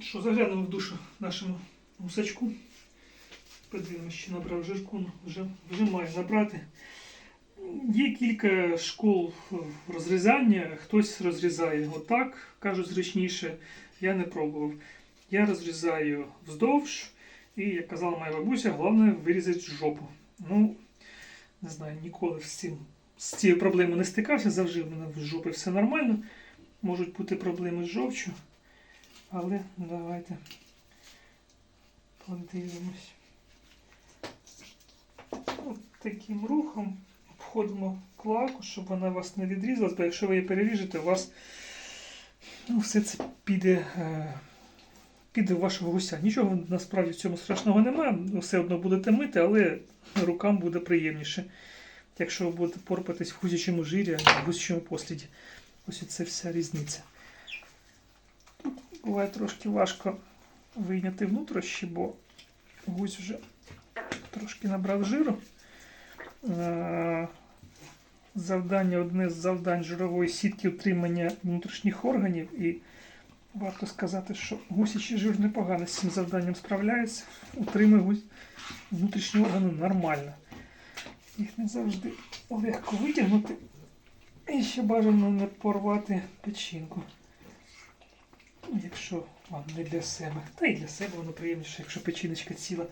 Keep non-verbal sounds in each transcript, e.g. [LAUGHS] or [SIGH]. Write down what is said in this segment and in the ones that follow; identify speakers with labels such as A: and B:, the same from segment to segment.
A: Що, заглянемо в душу нашому гусачку. Подивимось, чи набрав жирку. Вже, вже має набрати. Є кілька школ розрізання, хтось розрізає отак, кажуть, зручніше. Я не пробував. Я розрізаю вздовж, і, як казала моя бабуся, головне вирізати жопу. Ну, не знаю, ніколи з цим з цією проблемою не стикався, завжди в мене в жопі все нормально. Можуть бути проблеми з жовчю. Але давайте подивимось. От таким рухом обходимо клаку, щоб вона вас не відрізалась, бо якщо ви її переріжете, у вас ну, все це піде, е, піде в вашого гуся. Нічого насправді в цьому страшного немає. Все одно будете мити, але рукам буде приємніше. Якщо ви будете порпатись в гусячому жирі, а в гусячому посліді. Ось це вся різниця. Буває трошки важко вийняти внутрішні, бо гусь вже трошки набрав жиру. Е, Завдання, одне з завдань жирової сітки утримання внутрішніх органів. І варто сказати, що гусячий жир непогано з цим завданням справляється. Утримує внутрішні органи нормально. Їх не завжди легко витягнути. І ще бажано не порвати печінку. Ну, Якщо вам не для себе. Та й для себе воно приємніше, якщо печіночка ціла.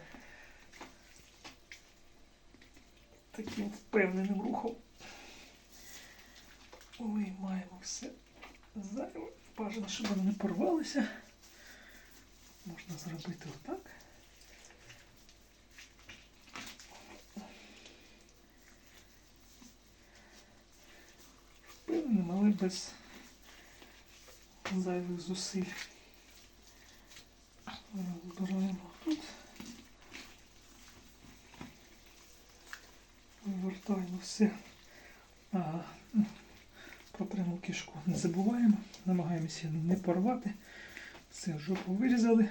A: Таким впевненим рухом. Виймаємо все зайве. Бажано, щоб воно не порвалося. Можна зробити отак. Впевненим, але без зайвих зусиль. Розбираємо тут. Вивертаємо все. Про пряму кишку не забуваємо. Намагаємося не порвати. Все, жопу вирізали.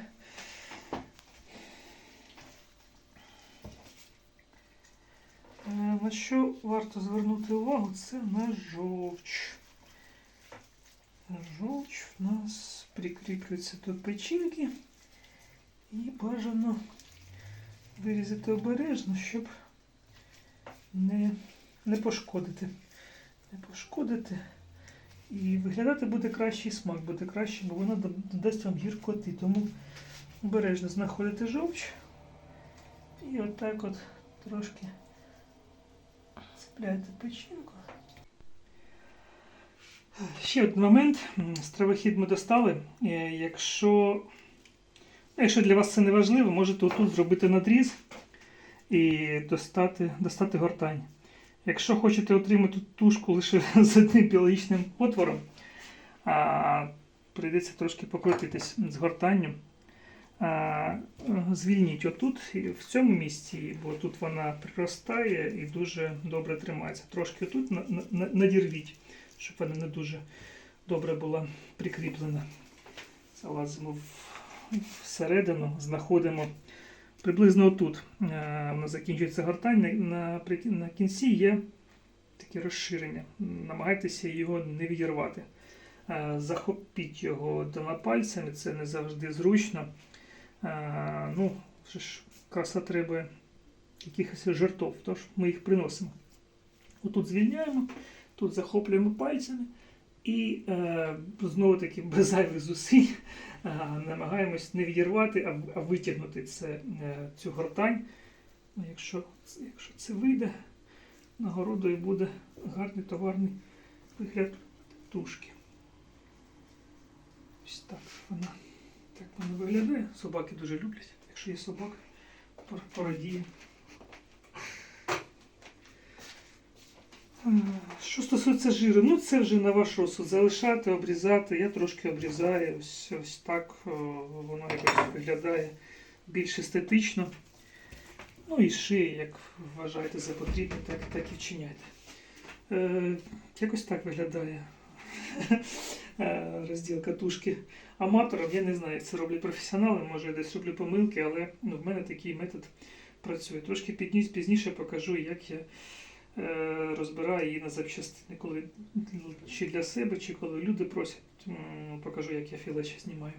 A: Е, На що варто звернути увагу, це на жовч. Жовч в нас прикріплюється до печінки і бажано вирізати обережно, щоб не, не пошкодити. Не пошкодити. І виглядати буде кращий смак, буде краще, бо вона дасть вам гіркоти. Тому обережно знаходите жовч і отак от трошки цепляєте печінку. Ще один момент. Стравохід ми достали. Е, Якщо, ну, якщо для вас це не важливо, можете отут зробити надріз і достати, достати гортань. Якщо хочете отримати тушку лише з одним біологічним отвором, а, прийдеться трошки покрутитись з гортанню. А, звільніть отут, в цьому місці, бо тут вона приростає і дуже добре тримається. Трошки тут на- на- на- надірвіть, щоб вона не дуже добре була прикріплена. Залазимо всередину, знаходимо приблизно отут. Е, нас закінчується гортань, на, на, кінці є таке розширення. Намагайтеся його не відірвати. Е, Захопіть його двома пальцями, це не завжди зручно. Е, Ну, краса треба якихось жертв, тож ми їх приносимо. Отут звільняємо, тут захоплюємо пальцями і е, знову таки без зайвих зусиль е, намагаємось не відірвати, а, витягнути це, е, цю гортань. Ну, Якщо, якщо це вийде, нагородою буде гарний товарний вигляд тушки. Ось так вона, так вона виглядає. Собаки дуже люблять. Якщо є собака, пор- порадіє. Що стосується жиру, ну це вже на ваш розсуд. Залишати, обрізати. Я трошки обрізаю. Ось, ось так воно якось виглядає більш естетично. Ну і шиї, як вважаєте за потрібне, так, так і вчиняйте. Е, якось так виглядає [LAUGHS] е, розділка тушки аматорам. Я не знаю, як це роблять професіонали, може я десь роблю помилки, але ну, в мене такий метод працює. Трошки пізніше, пізніше покажу, як я розбираю її на запчастини, коли чи для себе, чи коли люди просять, покажу, як я філе ще знімаю.